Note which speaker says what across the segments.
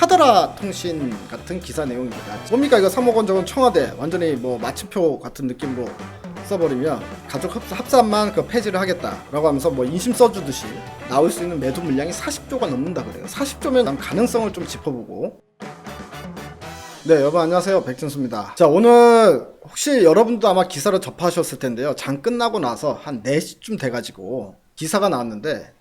Speaker 1: 카더라 통신 같은 기사 내용입니다. 뭡니까 이거 3억 원 적은 청와대 완전히 뭐 마침표 같은 느낌으로 써버리면 가족 합- 합산만 그 폐지를 하겠다라고 하면서 뭐 인심 써주듯이 나올 수 있는 매도 물량이 40조가 넘는다 그래요. 40조면 가능성을 좀 짚어보고 네, 여러분 안녕하세요. 백준수입니다. 자, 오늘 혹시 여러분도 아마 기사를 접하셨을 텐데요. 장 끝나고 나서 한 4시쯤 돼가지고 기사가 나왔는데,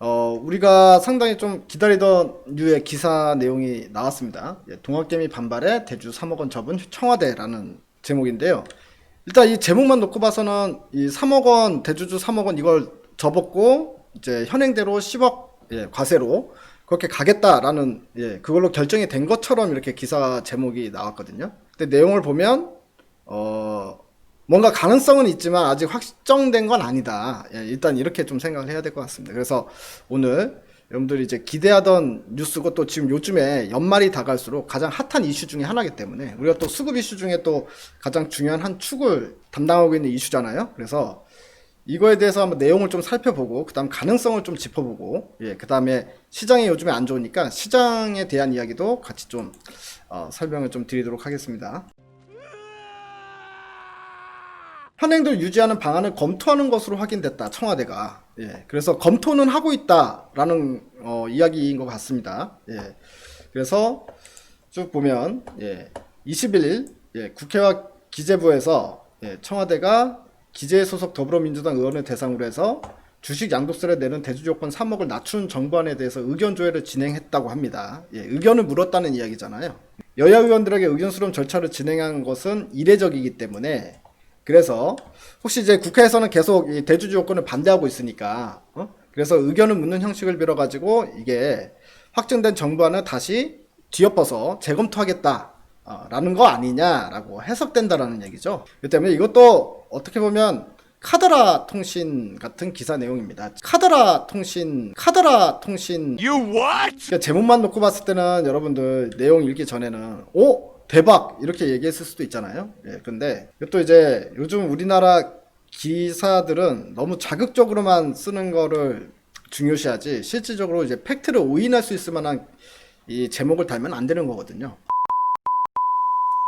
Speaker 1: 어, 우리가 상당히 좀 기다리던 류의 기사 내용이 나왔습니다. 예, 동학개미 반발에 대주 3억 원 접은 청와대라는 제목인데요. 일단 이 제목만 놓고 봐서는 이 3억 원, 대주주 3억 원 이걸 접었고, 이제 현행대로 10억 예, 과세로 그렇게 가겠다라는 예, 그걸로 결정이 된 것처럼 이렇게 기사 제목이 나왔거든요. 근데 내용을 보면 어 뭔가 가능성은 있지만 아직 확정된 건 아니다. 예, 일단 이렇게 좀 생각을 해야 될 것 같습니다. 그래서 오늘 여러분들이 이제 기대하던 뉴스고 또 지금 요즘에 연말이 다갈수록 가장 핫한 이슈 중에 하나이기 때문에 우리가 또 수급 이슈 중에 또 가장 중요한 한 축을 담당하고 있는 이슈잖아요. 그래서 이거에 대해서 한번 내용을 좀 살펴보고 그다음 가능성을 좀 짚어보고 예 그다음에 시장이 요즘에 안 좋으니까 시장에 대한 이야기도 같이 좀 어, 설명을 좀 드리도록 하겠습니다. 현행도 유지하는 방안을 검토하는 것으로 확인됐다 청와대가 예 그래서 검토는 하고 있다라는 어, 이야기인 것 같습니다 예 그래서 쭉 보면 예 21일 예 국회와 기재부에서 예 청와대가 기재 소속 더불어민주당 의원을 대상으로 해서 주식 양도세를 내는 대주 조건 3억을 낮춘 정부안에 대해서 의견 조회를 진행했다고 합니다. 예, 의견을 물었다는 이야기잖아요. 여야 의원들에게 의견 수렴 절차를 진행한 것은 이례적이기 때문에 그래서 혹시 이제 국회에서는 계속 이 대주주 요건을 반대하고 있으니까 어? 그래서 의견을 묻는 형식을 빌어 가지고 이게 확정된 정부안을 다시 뒤엎어서 재검토하겠다. 어, 라는 거 아니냐라고 해석된다라는 얘기죠. 그 때문에 이것도 어떻게 보면 카더라 통신 같은 기사 내용입니다. 카더라 통신, 카더라 통신
Speaker 2: You what?
Speaker 1: 그러니까 제목만 놓고 봤을 때는 여러분들 내용 읽기 전에는 오 대박 이렇게 얘기했을 수도 있잖아요. 예, 근데 또 이제 요즘 우리나라 기사들은 너무 자극적으로만 쓰는 거를 중요시하지 실질적으로 이제 팩트를 오인할 수 있을 만한 이 제목을 달면 안 되는 거거든요.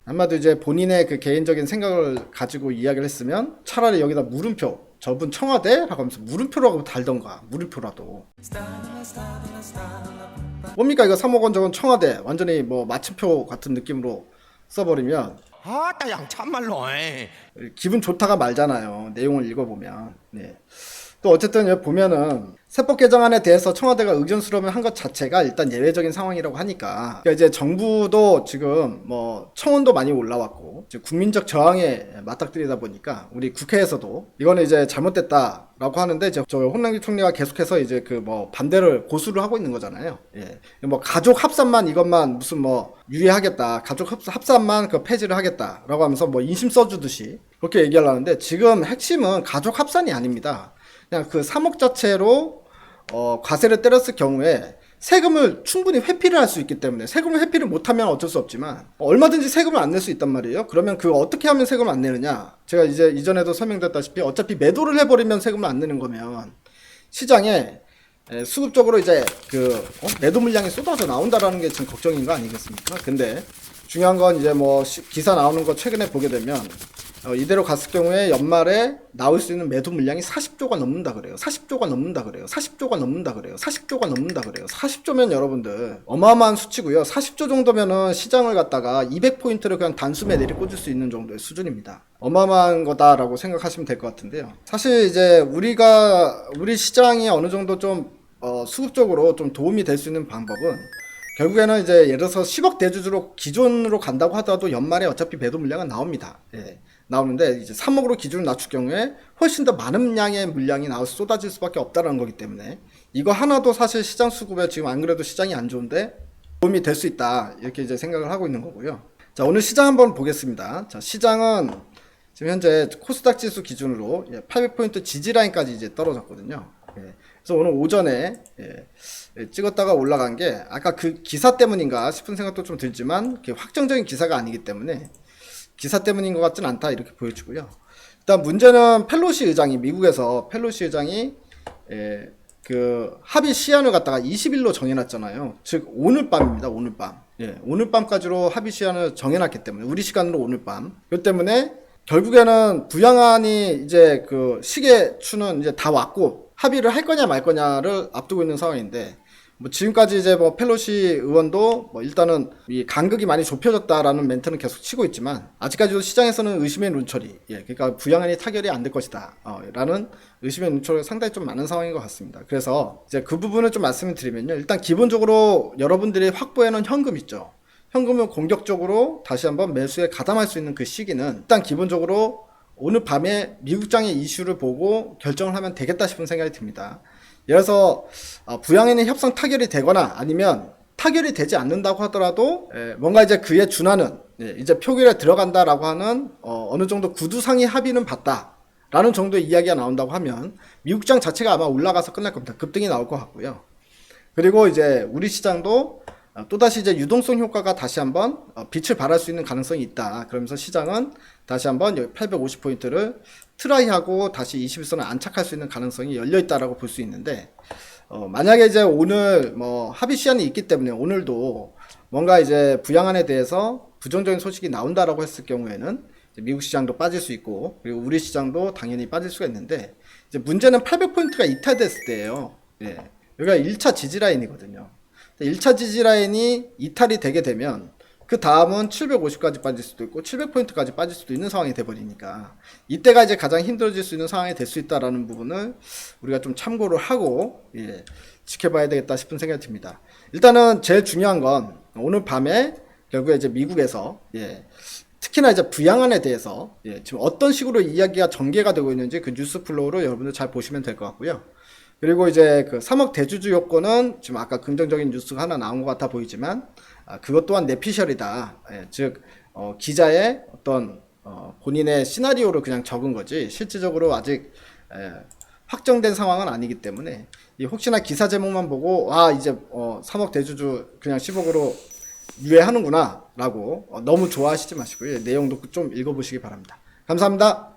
Speaker 1: 아마도 이제 본인의 그 개인적인 생각을 가지고 이야기를 했으면 차라리 여기다 물음표 저분 청와대 라고 하면서 물음표라고 달던가 물음표라도 뭡니까 이거 3억 원 적은 청와대 완전히 뭐 마침표 같은 느낌으로 써버리면
Speaker 2: 아따 양 참말로. 에이.
Speaker 1: 기분 좋다가 말잖아요 내용을 읽어보면 네. 또 어쨌든 보면은 세법 개정안에 대해서 청와대가 의견 수렴을 한 것 자체가 일단 예외적인 상황이라고 하니까 그러니까 이제 정부도 지금 뭐 청원도 많이 올라왔고 국민적 저항에 맞닥뜨리다 보니까 우리 국회에서도 이거는 이제 잘못됐다 라고 하는데 이제 저 홍남기 총리가 계속해서 이제 그 뭐 반대를 고수를 하고 있는 거잖아요. 예. 뭐 가족 합산만 이것만 무슨 뭐 유예하겠다. 가족 합- 합산만 그 폐지를 하겠다라고 하면서 뭐 인심 써주듯이 그렇게 얘기하려는데 지금 핵심은 가족 합산이 아닙니다. 그냥 그 3억 자체로 어, 과세를 때렸을 경우에 세금을 충분히 회피를 할 수 있기 때문에 세금을 회피를 못하면 어쩔 수 없지만 얼마든지 세금을 안 낼 수 있단 말이에요. 그러면 그 어떻게 하면 세금을 안 내느냐? 제가 이제 이전에도 설명드렸다시피 어차피 매도를 해버리면 세금을 안 내는 거면 시장에 에, 수급적으로 이제 그 어? 매도 물량이 쏟아져 나온다라는 게 지금 걱정인 거 아니겠습니까? 근데 중요한 건 이제 뭐 시- 기사 나오는 거 최근에 보게 되면 어, 이대로 갔을 경우에 연말에 나올 수 있는 매도 물량이 40조가 넘는다 그래요. 40조가 넘는다 그래요. 40조가 넘는다 그래요. 40조가 넘는다 그래요. 40조면 여러분들 어마어마한 수치고요. 40조 정도면은 시장을 갖다가 200포인트를 그냥 단숨에 내리꽂을 수 있는 정도의 수준입니다. 어마어마한 거다라고 생각하시면 될 것 같은데요. 사실 이제 우리가 우리 시장이 어느 정도 좀 어, 수급적으로 좀 도움이 될 수 있는 방법은 결국에는 이제 예를 들어서 10억 대주주로 기존으로 간다고 하더라도 연말에 어차피 매도 물량은 나옵니다. 예. 나오는데 이제 3억으로 기준을 낮출 경우에 훨씬 더 많은 양의 물량이 나올 수 쏟아질 수밖에 없다는 거기 때문에 이거 하나도 사실 시장 수급에 지금 안 그래도 시장이 안 좋은데 도움이 될 수 있다 이렇게 이제 생각을 하고 있는 거고요. 자 오늘 시장 한번 보겠습니다. 자 시장은 지금 현재 코스닥 지수 기준으로 800포인트 지지 라인까지 이제 떨어졌거든요. 예. 그래서 오늘 오전에 예, 예, 찍었다가 올라간 게 아까 그 기사 때문인가 싶은 생각도 좀 들지만 확정적인 기사가 아니기 때문에 기사 때문인 것 같진 않다 이렇게 보여지고요. 일단 문제는 펠로시 의장이 미국에서 펠로시 의장이 예, 그 합의 시한을 갖다가 20일로 정해놨잖아요. 즉 오늘 밤입니다. 오늘 밤. 예, 오늘 밤까지로 합의 시한을 정해놨기 때문에 우리 시간으로 오늘 밤. 그 때문에 결국에는 부양안이 이제 그 시계 추는 이제 다 왔고 합의를 할 거냐 말 거냐를 앞두고 있는 상황인데 뭐 지금까지 이제 뭐 펠로시 의원도 뭐 일단은 이 간극이 많이 좁혀졌다라는 멘트는 계속 치고 있지만 아직까지도 시장에서는 의심의 눈초리, 예, 그러니까 부양안이 타결이 안 될 것이다, 어, 라는 의심의 눈초리가 상당히 좀 많은 상황인 것 같습니다. 그래서 이제 그 부분을 좀 말씀을 드리면요, 일단 기본적으로 여러분들이 확보해놓은 현금 있죠. 현금을 공격적으로 다시 한번 매수에 가담할 수 있는 그 시기는 일단 기본적으로 오늘 밤에 미국장의 이슈를 보고 결정을 하면 되겠다 싶은 생각이 듭니다. 들어서 어, 부양에는 협상 타결이 되거나 아니면 타결이 되지 않는다고 하더라도 예, 뭔가 이제 그에 준하는 예, 이제 표결에 들어간다라고 하는 어, 느 정도 구두상의 합의는 봤다 라는 정도의 이야기가 나온다고 하면 미국장 자체가 아마 올라가서 끝날 겁니다. 급등이 나올 것 같고요. 그리고 이제 우리 시장도 어, 또다시 이제 유동성 효과가 다시 한번 어, 빛을 발할 수 있는 가능성이 있다. 그러면서 시장은 다시 한번 850포인트를 트라이하고 다시 21선을 안착할 수 있는 가능성이 열려 있다라고 볼 수 있는데 어, 만약에 이제 오늘 뭐 합의 시한이 있기 때문에 오늘도 뭔가 이제 부양안에 대해서 부정적인 소식이 나온다라고 했을 경우에는 미국 시장도 빠질 수 있고 그리고 우리 시장도 당연히 빠질 수가 있는데 이제 문제는 800포인트가 이탈됐을 때예요. 예. 여기가 1차 지지라인이거든요. 1차 지지라인이 이탈이 되게 되면 그 다음은 750까지 빠질 수도 있고 700포인트까지 빠질 수도 있는 상황이 돼버리니까 이때가 이제 가장 힘들어질 수 있는 상황이 될 수 있다라는 부분을 우리가 좀 참고를 하고 예, 지켜봐야 되겠다 싶은 생각이 듭니다. 일단은 제일 중요한 건 오늘 밤에 결국에 이제 미국에서 예, 특히나 이제 부양안에 대해서 예, 지금 어떤 식으로 이야기가 전개가 되고 있는지 그 뉴스 플로우를 여러분들 잘 보시면 될 것 같고요. 그리고 이제 그 3억 대주주 요건은 지금 아까 긍정적인 뉴스가 하나 나온 것 같아 보이지만 아, 그것 또한 내피셜이다. 예, 즉 어, 기자의 어떤 어, 본인의 시나리오를 그냥 적은 거지 실질적으로 아직 예, 확정된 상황은 아니기 때문에 이 혹시나 기사 제목만 보고 아 이제 어, 3억 대주주 그냥 10억으로 유예하는구나라고 어, 너무 좋아하시지 마시고요 내용도 좀 읽어보시기 바랍니다. 감사합니다.